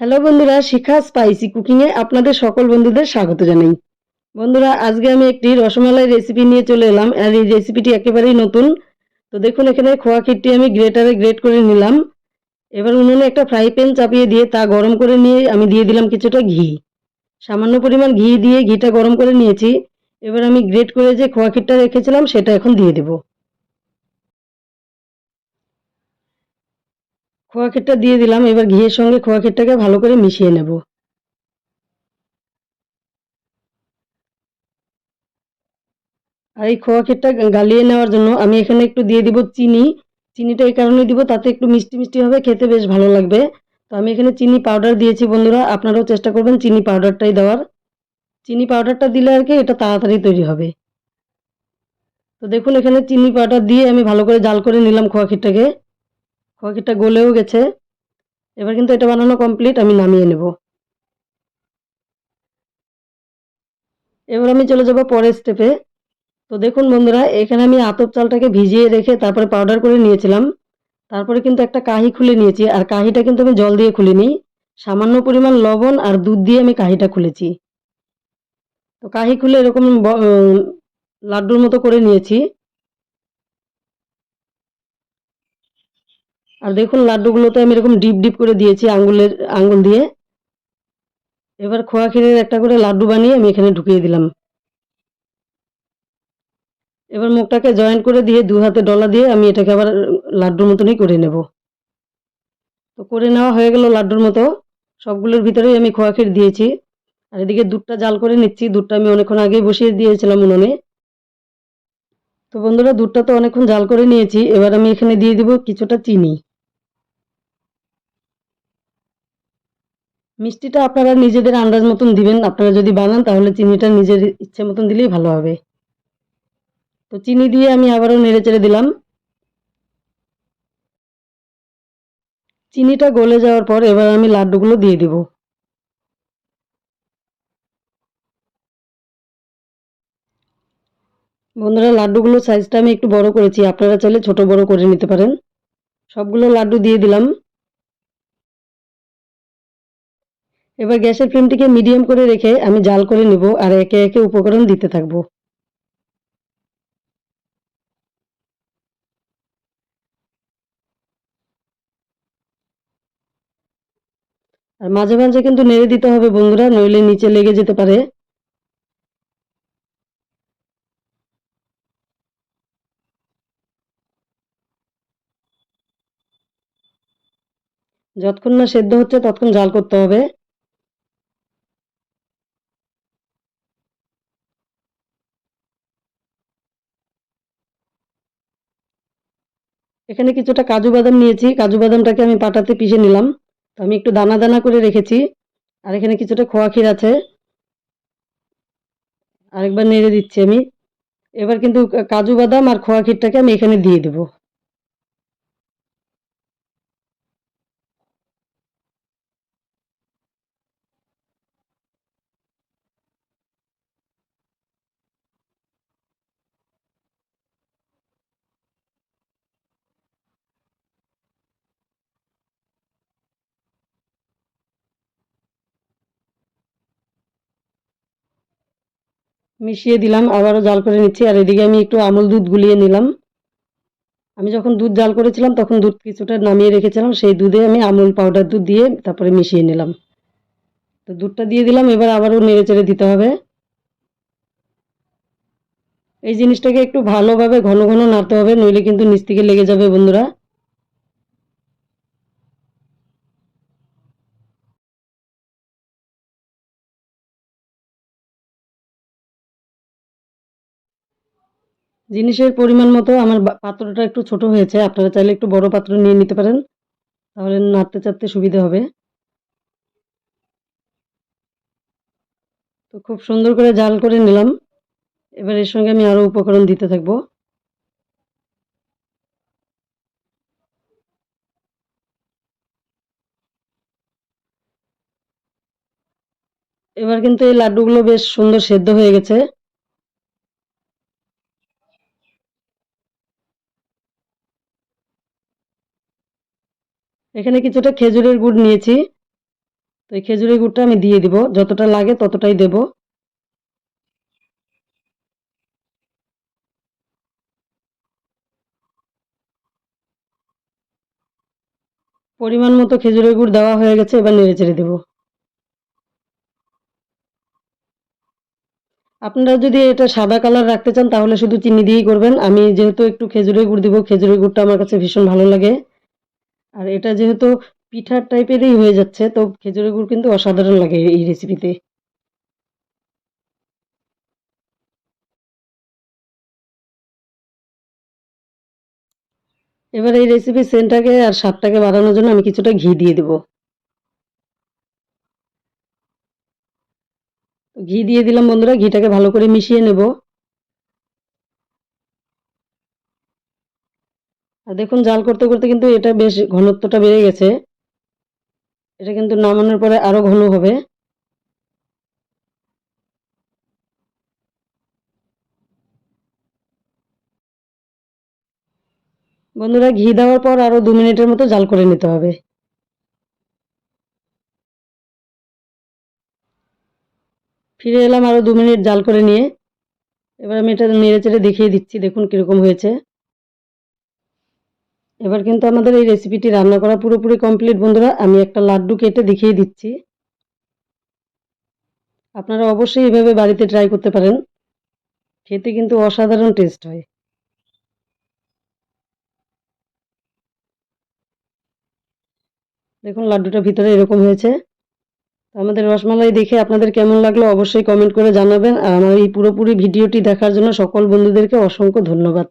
Hello বন্ধুরা, শিখা spicy কুকিংয়ে আপনাদের সকল বন্ধুদের স্বাগত জানাই। বন্ধুরা, আজকে আমি একটি রসমালাই রেসিপি নিয়ে চলে এলাম, আর এই রেসিপিটি একেবারেই নতুন। তো দেখুন, এখানে খোয়া ক্ষীরটি আমি গ্রেটারে গ্রেট করে নিলাম। এবার উনুনে একটা ফ্রাই প্যান চাপিয়ে দিয়ে তা গরম করে নিয়ে আমি দিয়ে দিলাম কিছুটা ঘি। সামান্য পরিমাণ ঘি দিয়ে ঘিটা গরম করে নিয়েছি। এবার আমি গ্রেট করে যে খোয়া ক্ষীরটা রেখেছিলাম, সেটা এখন দিয়ে দেবো। খোয়া ক্ষীরটা দিয়ে দিলাম, এবার ঘিয়ের সঙ্গে খোয়া ক্ষীরটাকে ভালো করে মিশিয়ে নেব। আর এই খোয়া ক্ষীরটা গালিয়ে নেওয়ার জন্য আমি এখানে একটু দিয়ে দিব চিনি। চিনিটা এই কারণে দিব, তাতে একটু মিষ্টি মিষ্টি হবে, খেতে বেশ ভালো লাগবে। তো আমি এখানে চিনি পাউডার দিয়েছি বন্ধুরা, আপনারাও চেষ্টা করবেন চিনি পাউডারটাই দেওয়ার। চিনি পাউডারটা দিলে আর কি এটা তাড়াতাড়ি তৈরি হবে। তো দেখুন এখানে চিনি পাউডার দিয়ে আমি ভালো করে জাল করে নিলাম খোয়া ক্ষীরটাকে। খোয়াকিটা গলেও গেছে। এবার কিন্তু এটা বানানো কমপ্লিট আমি নামিয়ে নেব। এবার আমি চলে যাব পরের স্টেপে তো দেখুন বন্ধুরা, এখানে আমি আতপ চালটাকে ভিজিয়ে রেখে তারপরে পাউডার করে নিয়েছিলাম। তারপরে কিন্তু একটা কাহি খুলে নিয়েছি, আর কাহিটা কিন্তু আমি জল দিয়ে খুলিনি। সামান্য পরিমাণ লবণ আর দুধ দিয়ে আমি কাহিটা খুলেছি। তো কাহি খুলে এরকম লাড্ডুর মতো করে নিয়েছি। আর দেখুন লাড্ডুগুলোতে আমি এরকম ডিপ ডিপ করে দিয়েছি আঙ্গুলের, আঙ্গুল দিয়ে। এবার খোয়া ক্ষীরের একটা করে লাড্ডু বানিয়ে আমি এখানে ঢুকিয়ে দিলাম। এবার মুখটাকে জয়েন্ট করে দিয়ে দু হাতে ডলা দিয়ে আমি এটাকে আবার লাড্ডুর মতনই করে নেব। তো করে নেওয়া হয়ে গেল লাড্ডুর মতো। সবগুলোর ভিতরেই আমি খোয়া ক্ষীর দিয়েছি। আর এদিকে দুধটা জাল করে নিচ্ছি। দুধটা আমি অনেকক্ষণ আগেই বসিয়ে দিয়েছিলাম উনুনে। তো বন্ধুরা, দুধটা তো অনেকক্ষণ জাল করে নিয়েছি। এবার আমি এখানে দিয়ে দিব কিছুটা চিনি। মিষ্টিটা আপনারা নিজেদের আন্দাজ মতন দিবেন। আপনারা যদি বানান, তাহলে চিনিটা নিজের ইচ্ছে মতন দিলেই ভালো হবে। তো চিনি দিয়ে আমি আবারও নেড়ে চেড়ে দিলাম। চিনিটা গলে যাওয়ার পর এবার আমি লাড্ডুগুলো দিয়ে দিব। বন্ধুরা, লাড্ডুগুলোর সাইজটা আমি একটু বড় করেছি। আপনারা চাইলে ছোট বড় করে নিতে পারেন। সবগুলো লাড্ডু দিয়ে দিলাম। এবার গ্যাসের ফ্লেমটিকে মিডিয়াম করে রেখে আমি জাল করে নেব আর একে একে উপকরণ দিতে থাকব। আর মাঝে মাঝে কিন্তু নেড়ে দিতে হবে বন্ধুরা, নইলে নিচে লেগে যেতে পারে। যতক্ষণ না সেদ্ধ হচ্ছে ততক্ষণ জাল করতে হবে। এখানে কিছুটা কাজু বাদাম নিয়েছি। কাজু বাদামটাকে আমি পাটাতে পিষে নিলাম। তো আমি একটু দানা দানা করে রেখেছি। আর এখানে কিছুটা খোয়া ক্ষীর আছে। আরেকবার নেড়ে দিচ্ছি আমি। এবার কিন্তু কাজু বাদাম আর খোয়া ক্ষীরটাকে আমি এখানে দিয়ে দেবো। মিশিয়ে দিলাম, আবারও জাল করে নিচ্ছি। আর এদিকে আমি একটু আমল দুধ গুলিয়ে নিলাম। আমি যখন দুধ জাল করেছিলাম, তখন দুধ কিছুটা নামিয়ে রেখেছিলাম। সেই দুধে আমি আমুল পাউডার দুধ দিয়ে তারপরে মিশিয়ে নিলাম। তো দুধটা দিয়ে দিলাম, এবার আবারও নেড়ে চেড়ে দিতে হবে। এই জিনিসটাকে একটু ভালোভাবে ঘন ঘন নাড়তে হবে, নইলে কিন্তু নিচ থেকে লেগে যাবে বন্ধুরা। জিনিসের পরিমাণ মতো আমার পাত্রটা একটু ছোট হয়েছে, আপনারা চাইলে একটু বড় পাত্র নিয়ে নিতে পারেন। তাহলে নাড়তে চাড়তে সুবিধা হবে। তো খুব সুন্দর করে জাল করে নিলাম। এবার এর সঙ্গে আমি আরও উপকরণ দিতে থাকব। এবার কিন্তু এই লাড্ডুগুলো বেশ সুন্দর সেদ্ধ হয়ে গেছে। এখানে কিছুটা খেজুরের গুড় নিয়েছি। তো এই খেজুরের গুড়টা আমি দিয়ে দিব। যতটা লাগে ততটাই দেব। পরিমাণ মতো খেজুরের গুড় দেওয়া হয়ে গেছে, এবার নেড়ে চেড়ে দেবো। আপনারা যদি এটা সাদা কালার রাখতে চান, তাহলে শুধু চিনি দিয়েই করবেন। আমি যেহেতু একটু খেজুরের গুড় দিব, খেজুরের গুড়টা আমার কাছে ভীষণ ভালো লাগে। আর এটা যেহেতু পিঠার টাইপেরই হয়ে যাচ্ছে, তো খেজুরের গুড় কিন্তু অসাধারণ লাগে এই রেসিপিতে এবার এই রেসিপি সেন্টটাকে আর স্বাদটাকে বাড়ানোর জন্য আমি কিছুটা ঘি দিয়ে দেবো। ঘি দিয়ে দিলাম বন্ধুরা, ঘিটাকে ভালো করে মিশিয়ে নেব। আর দেখুন, জাল করতে করতে কিন্তু এটা বেশ ঘনত্বটা বেড়ে গেছে। এটা কিন্তু নামানোর পরে আরও ঘন হবে। বন্ধুরা, ঘি দেওয়ার পর আরও দু মিনিটের মতো জাল করে নিতে হবে। ফিরে এলাম আরও দু মিনিট জাল করে নিয়ে। এবার আমি এটা নেড়ে চেড়ে দেখিয়ে দিচ্ছি, দেখুন কীরকম হয়েছে। এবার কিন্তু আমাদের এই রেসিপিটি রান্না করা পুরোপুরি কমপ্লিট বন্ধুরা। আমি একটা লাড্ডু কেটে দেখিয়ে দিচ্ছি। আপনারা অবশ্যই এভাবে বাড়িতে ট্রাই করতে পারেন। খেতে কিন্তু অসাধারণ টেস্ট হয়। দেখুন, লাড্ডুটা ভিতরে এরকম হয়েছে। আমাদের রসমালাই দেখে আপনাদের কেমন লাগল অবশ্যই কমেন্ট করে জানাবেন। আর আমার এই পুরোপুরি ভিডিওটি দেখার জন্য সকল বন্ধুদেরকে অসংখ্য ধন্যবাদ।